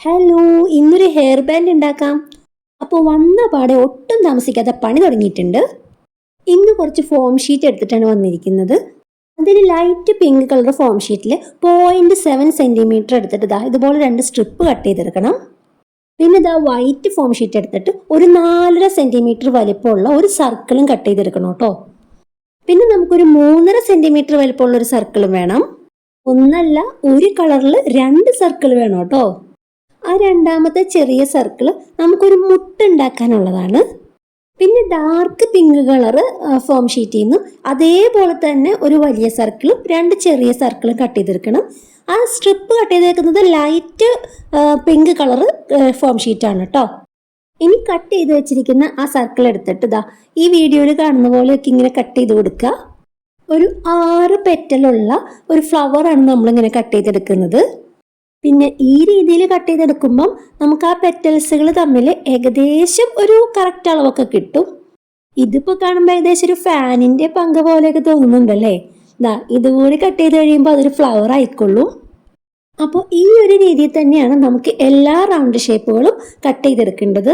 Hello ഇന്നൊരു hair band ഉണ്ടാക്കാം. അപ്പോൾ വന്ന പാടെ ഒട്ടും താമസിക്കാതെ പണി തുടങ്ങിയിട്ടുണ്ട്. ഇന്ന് കുറച്ച് ഫോം ഷീറ്റ് എടുത്തിട്ടാണ് വന്നിരിക്കുന്നത്. അതിൽ ലൈറ്റ് പിങ്ക് കളർ ഫോം ഷീറ്റിൽ പോയിന്റ് സെവൻ സെന്റിമീറ്റർ എടുത്തിട്ട് ഇതാ ഇതുപോലെ രണ്ട് സ്ട്രിപ്പ് കട്ട് ചെയ്തെടുക്കണം. പിന്നെ ഇതാ വൈറ്റ് ഫോം ഷീറ്റ് എടുത്തിട്ട് ഒരു നാലര സെന്റിമീറ്റർ വലിപ്പമുള്ള ഒരു സർക്കിളും കട്ട് ചെയ്തെടുക്കണം കേട്ടോ. പിന്നെ നമുക്കൊരു മൂന്നര സെന്റിമീറ്റർ വലിപ്പമുള്ള ഒരു സർക്കിളും വേണം. ഒന്നല്ല ഒരു കളറിൽ രണ്ട് സർക്കിൾ വേണം കേട്ടോ. ആ രണ്ടാമത്തെ ചെറിയ സർക്കിൾ നമുക്കൊരു മുട്ടുണ്ടാക്കാനുള്ളതാണ്. പിന്നെ ഡാർക്ക് പിങ്ക് കളറ് ഫോം ഷീറ്റിൽ നിന്ന് അതേപോലെ തന്നെ ഒരു വലിയ സർക്കിളും രണ്ട് ചെറിയ സർക്കിളും കട്ട് ചെയ്തെടുക്കണം. ആ സ്ട്രിപ്പ് കട്ട് ചെയ്തേക്കുന്നത് ലൈറ്റ് പിങ്ക് കളറ് ഫോം ഷീറ്റാണ് കേട്ടോ ഇനി കട്ട് ചെയ്ത് വെച്ചിരിക്കുന്ന ആ സർക്കിൾ എടുത്തിട്ട് ഇതാ ഈ വീഡിയോയിൽ കാണുന്ന പോലെയൊക്കെ ഇങ്ങനെ കട്ട് ചെയ്ത് കൊടുക്കുക ഒരു ആറ് പെറ്റലുള്ള ഒരു ഫ്ലവറാണ് നമ്മളിങ്ങനെ കട്ട് ചെയ്തെടുക്കുന്നത്. പിന്നെ ഈ രീതിയിൽ കട്ട് ചെയ്തെടുക്കുമ്പം നമുക്ക് ആ പെറ്റൽസുകൾ തമ്മിൽ ഏകദേശം ഒരു കറക്റ്റ് അളവൊക്കെ കിട്ടും. ഇതിപ്പോൾ കാണുമ്പോൾ ഏകദേശം ഒരു ഫാനിന്റെ പങ്ക് പോലെയൊക്കെ തോന്നുന്നുണ്ടല്ലേ ദാ ഇതുകൂടി കട്ട് ചെയ്ത് കഴിയുമ്പോൾ അതൊരു ഫ്ലവർ ആയിക്കൊള്ളും. അപ്പോൾ ഈ ഒരു രീതിയിൽ തന്നെയാണ് നമുക്ക് എല്ലാ റൗണ്ട് ഷേപ്പുകളും കട്ട് ചെയ്തെടുക്കേണ്ടത്.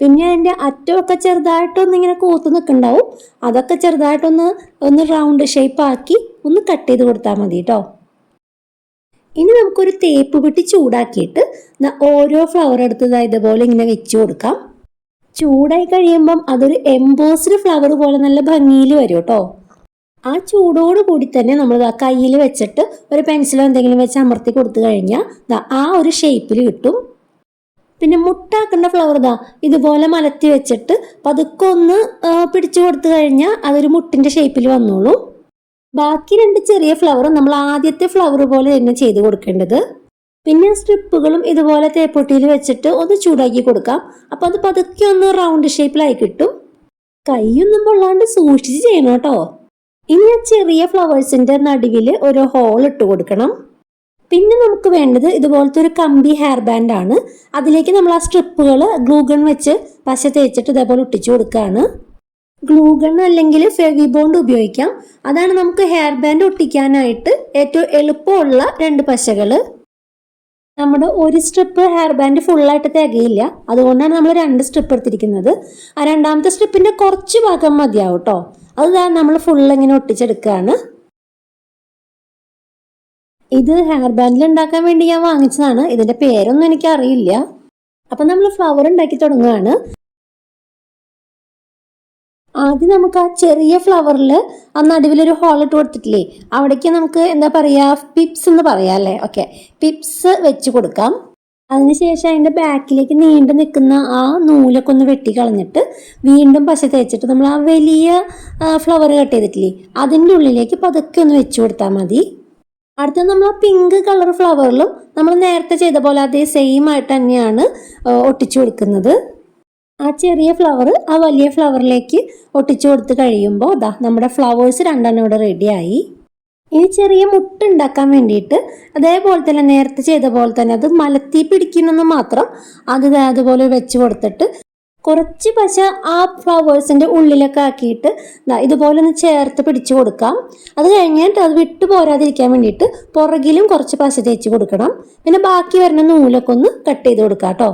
പിന്നെ അതിന്റെ അറ്റമൊക്കെ ചെറുതായിട്ടൊന്ന് ഇങ്ങനെ കൂത്ത് നിൽക്കുന്നുണ്ടാവും അതൊക്കെ ചെറുതായിട്ടൊന്ന് ഒന്ന് റൗണ്ട് ഷേപ്പ് ആക്കി ഒന്ന് കട്ട് ചെയ്ത് കൊടുത്താൽ മതി കേട്ടോ ഇനി നമുക്കൊരു തേപ്പ് പെട്ടി ചൂടാക്കിയിട്ട് ഓരോ ഫ്ലവർ എടുത്തത് ഇതുപോലെ ഇങ്ങനെ വെച്ചു കൊടുക്കാം. ചൂടായി കഴിയുമ്പം അതൊരു എംബോസ്ഡ് ഫ്ലവർ പോലെ നല്ല ഭംഗിയിൽ വരും കേട്ടോ. ആ ചൂടോട് കൂടി തന്നെ നമ്മൾ ആ കയ്യിൽ വെച്ചിട്ട് ഒരു പെൻസിലോ എന്തെങ്കിലും വെച്ച് അമർത്തി കൊടുത്തു കഴിഞ്ഞാൽ ആ ഒരു ഷേപ്പിൽ കിട്ടും. പിന്നെ മുട്ടാക്കേണ്ട ഫ്ലവർ ഇതാ ഇതുപോലെ മലത്തി വെച്ചിട്ട് പതുക്കെ ഒന്ന് പിടിച്ചു കൊടുത്തു കഴിഞ്ഞാൽ അതൊരു മുട്ടിന്റെ ഷേപ്പിൽ വന്നോളൂ. ബാക്കി രണ്ട് ചെറിയ ഫ്ലവറും നമ്മൾ ആദ്യത്തെ ഫ്ലവർ പോലെ തന്നെ ചെയ്ത് കൊടുക്കേണ്ടത്. പിന്നെ സ്ട്രിപ്പുകളും ഇതുപോലെ തേപ്പൊട്ടിയിൽ വെച്ചിട്ട് ഒന്ന് ചൂടാക്കി കൊടുക്കാം. അപ്പോൾ അത് പതുക്കെ ഒന്ന് റൗണ്ട് ഷേപ്പിലായി കിട്ടും. കൈയൊന്നും പൊള്ളാണ്ട് സൂക്ഷിച്ച് ചെയ്യണം കേട്ടോ. ഇനി ആ ചെറിയ ഫ്ലവേഴ്സിന്റെ നടുവിൽ ഒരു ഹോൾ ഇട്ട് കൊടുക്കണം. പിന്നെ നമുക്ക് വേണ്ടത് ഇതുപോലത്തെ ഒരു കമ്പി ഹെയർ ബാൻഡ് ആണ്. അതിലേക്ക് നമ്മൾ ആ സ്ട്രിപ്പുകൾ ഗ്ലൂഗൺ വെച്ച് പശ തേച്ചിട്ട് ഇതേപോലെ ഒട്ടിച്ചു കൊടുക്കുകയാണ് ഗ്ലൂഗൺ അല്ലെങ്കിൽ ഫെവി ബോണ്ട് ഉപയോഗിക്കാം. അതാണ് നമുക്ക് ഹെയർ ബാൻഡ് ഒട്ടിക്കാനായിട്ട് ഏറ്റവും എളുപ്പമുള്ള രണ്ട് പശകൾ നമ്മുടെ ഒരു സ്ട്രിപ്പ് ഹെയർ ബാൻഡ് ഫുള്ളായിട്ട് തികയില്ല. അതുകൊണ്ടാണ് നമ്മൾ രണ്ട് സ്ട്രിപ്പ് എടുത്തിരിക്കുന്നത്. ആ രണ്ടാമത്തെ സ്ട്രിപ്പിന്റെ കുറച്ച് ഭാഗം മതിയാവും കേട്ടോ അത് നമ്മൾ ഫുൾ ഇങ്ങനെ ഒട്ടിച്ചെടുക്കുകയാണ് ഇത് ഹെയർ ബാൻഡിൽ ഉണ്ടാക്കാൻ വേണ്ടി ഞാൻ വാങ്ങിച്ചതാണ്. ഇതിന്റെ പേരൊന്നും എനിക്ക് അറിയില്ല അപ്പൊ നമ്മൾ ഫ്ലവർ ഉണ്ടാക്കി തുടങ്ങുകയാണ് ആദ്യം നമുക്ക് ആ ചെറിയ ഫ്ലവറിൽ ആ നടുവിലൊരു ഹോൾ ഇട്ട് കൊടുത്തിട്ടില്ലേ? അവിടേക്ക് നമുക്ക് എന്താ പറയുക പിപ്സ് എന്ന് പറയാം അല്ലേ? ഓക്കെ പിപ്സ് വെച്ച് കൊടുക്കാം. അതിനുശേഷം അതിന്റെ ബാക്കിലേക്ക് നീണ്ടു നിൽക്കുന്ന ആ നൂലൊക്കെ ഒന്ന് വെട്ടി കളഞ്ഞിട്ട് വീണ്ടും പശ തേച്ചിട്ട് നമ്മൾ ആ വലിയ ഫ്ലവർ കട്ട് ചെയ്തിട്ടില്ലേ? അതിന്റെ ഉള്ളിലേക്ക് പതുക്കെ ഒന്ന് വെച്ച് കൊടുത്താൽ മതി. അടുത്ത നമ്മൾ ആ പിങ്ക് കളർ ഫ്ലവറിലും നമ്മൾ നേരത്തെ ചെയ്ത പോലെ അതേ സെയിം ആയിട്ട് തന്നെയാണ് ഒട്ടിച്ചു കൊടുക്കുന്നത്. ആ ചെറിയ ഫ്ലവർ ആ വലിയ ഫ്ലവറിലേക്ക് ഒട്ടിച്ചു കൊടുത്ത് കഴിയുമ്പോൾ ദാ നമ്മുടെ ഫ്ലവേഴ്സ് രണ്ടെണ്ണം ഇവിടെ റെഡിയായി ഇനി ചെറിയ മുട്ട ഉണ്ടാക്കാൻ വേണ്ടിയിട്ട് അതേപോലെ തന്നെ നേരത്തെ ചെയ്ത പോലെ തന്നെ അത് മലത്തി പിടിക്കണമെന്ന് മാത്രം അത് അതുപോലെ വെച്ച് കൊടുത്തിട്ട് കുറച്ച് പശ ആ ഫ്ലവേഴ്സിന്റെ ഉള്ളിലൊക്കെ ആക്കിയിട്ട് ഇതുപോലെ ഒന്ന് ചേർത്ത് പിടിച്ചു കൊടുക്കാം. അത് കഴിഞ്ഞിട്ട് അത് വിട്ടു പോരാതിരിക്കാൻ വേണ്ടിയിട്ട് പുറകിലും കുറച്ച് പശ തേച്ച് കൊടുക്കണം. പിന്നെ ബാക്കി വരുന്ന നൂലൊക്കെ ഒന്ന് കട്ട് ചെയ്ത് കൊടുക്കാം കേട്ടോ.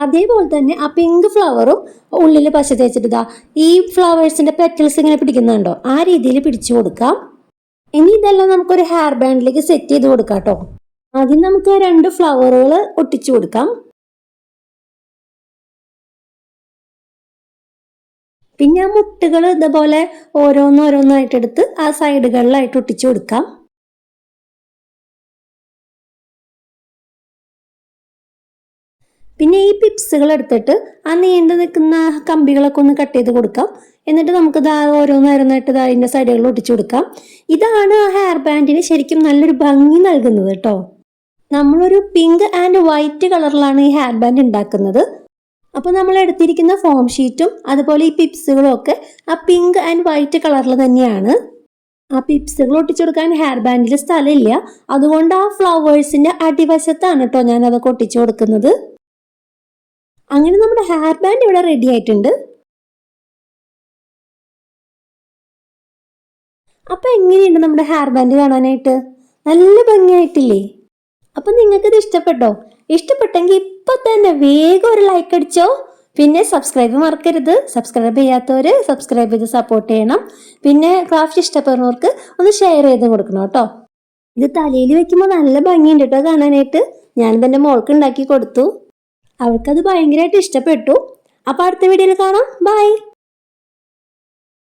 അതേപോലെ തന്നെ ആ പിങ്ക് ഫ്ലവറും ഉള്ളിൽ പശ തേച്ചിട്ട് ഇതാ ഈ ഫ്ലവേഴ്സിന്റെ പെറ്റൽസ് ഇങ്ങനെ പിടിക്കുന്നുണ്ടോ? ആ രീതിയിൽ പിടിച്ചു കൊടുക്കാം. ഇനി ഇതെല്ലാം നമുക്കൊരു ഹെയർ ബാൻഡിലേക്ക് സെറ്റ് ചെയ്ത് കൊടുക്കാം കേട്ടോ ആദ്യം നമുക്ക് രണ്ട് ഫ്ലവറുകൾ ഒട്ടിച്ചു കൊടുക്കാം. പിന്നെ ആ മുട്ടുകൾ ഇതുപോലെ ഓരോന്നോരോന്നായിട്ടെടുത്ത് ആ സൈഡുകളിലായിട്ട് ഒട്ടിച്ചു കൊടുക്കാം. പിന്നെ ഈ പിപ്സുകൾ എടുത്തിട്ട് ആ നീണ്ടു നിൽക്കുന്ന കമ്പികളൊക്കെ ഒന്ന് കട്ട് ചെയ്ത് കൊടുക്കാം. എന്നിട്ട് നമുക്ക് ഇതാ ഓരോന്നോരോന്നായിട്ട് ഇതാ അതിന്റെ സൈഡുകളിൽ ഒട്ടിച്ചു കൊടുക്കാം. ഇതാണ് ആ ഹെയർ ബാൻഡിന് ശരിക്കും നല്ലൊരു ഭംഗി നൽകുന്നത് കേട്ടോ നമ്മളൊരു പിങ്ക് ആൻഡ് വൈറ്റ് കളറിലാണ് ഈ ഹെയർ ബാൻഡ് ഉണ്ടാക്കുന്നത്. അപ്പോൾ നമ്മൾ എടുത്തിരിക്കുന്ന ഫോം ഷീറ്റും അതുപോലെ ഈ പിപ്സുകളും ഒക്കെ ആ പിങ്ക് ആൻഡ് വൈറ്റ് കളറിൽ തന്നെയാണ്. ആ പിപ്സുകൾ ഒട്ടിച്ചു കൊടുക്കാൻ ഹെയർ ബാൻഡിൽ സ്ഥലമില്ല. അതുകൊണ്ട് ആ ഫ്ലവേഴ്സിന്റെ അടിവശത്താണ് കേട്ടോ ഞാനതൊക്കെ ഒട്ടിച്ചു കൊടുക്കുന്നത്. അങ്ങനെ നമ്മുടെ ഹെയർ ബാൻഡ് ഇവിടെ റെഡി ആയിട്ടുണ്ട്. അപ്പൊ എങ്ങനെയുണ്ട് നമ്മുടെ ഹെയർ ബാൻഡ് കാണാനായിട്ട്? നല്ല ഭംഗിയായിട്ടില്ലേ? അപ്പൊ നിങ്ങൾക്ക് ഇത് ഇഷ്ടപ്പെട്ടോ? ഇഷ്ടപ്പെട്ടെങ്കിൽ ഇപ്പൊ തന്നെ വേഗം ഒരു ലൈക്ക് അടിച്ചോ. പിന്നെ സബ്സ്ക്രൈബ് മറക്കരുത്. സബ്സ്ക്രൈബ് ചെയ്യാത്തവര് സബ്സ്ക്രൈബ് ചെയ്ത് സപ്പോർട്ട് ചെയ്യണം. പിന്നെ ക്രാഫ്റ്റ് ഇഷ്ടപ്പെടുന്നവർക്ക് ഒന്ന് ഷെയർ ചെയ്ത് കൊടുക്കണം കേട്ടോ. ഇത് തലയിൽ വെക്കുമ്പോൾ നല്ല ഭംഗിയുണ്ട് കേട്ടോ കാണാനായിട്ട്. ഞാനിതെന്റെ മോൾക്ക് ഉണ്ടാക്കി കൊടുത്തു. അവൾക്കത് ഭയങ്കരമായിട്ട് ഇഷ്ടപ്പെട്ടു. അപ്പോൾ അടുത്ത വീഡിയോയിൽ കാണാം. ബൈ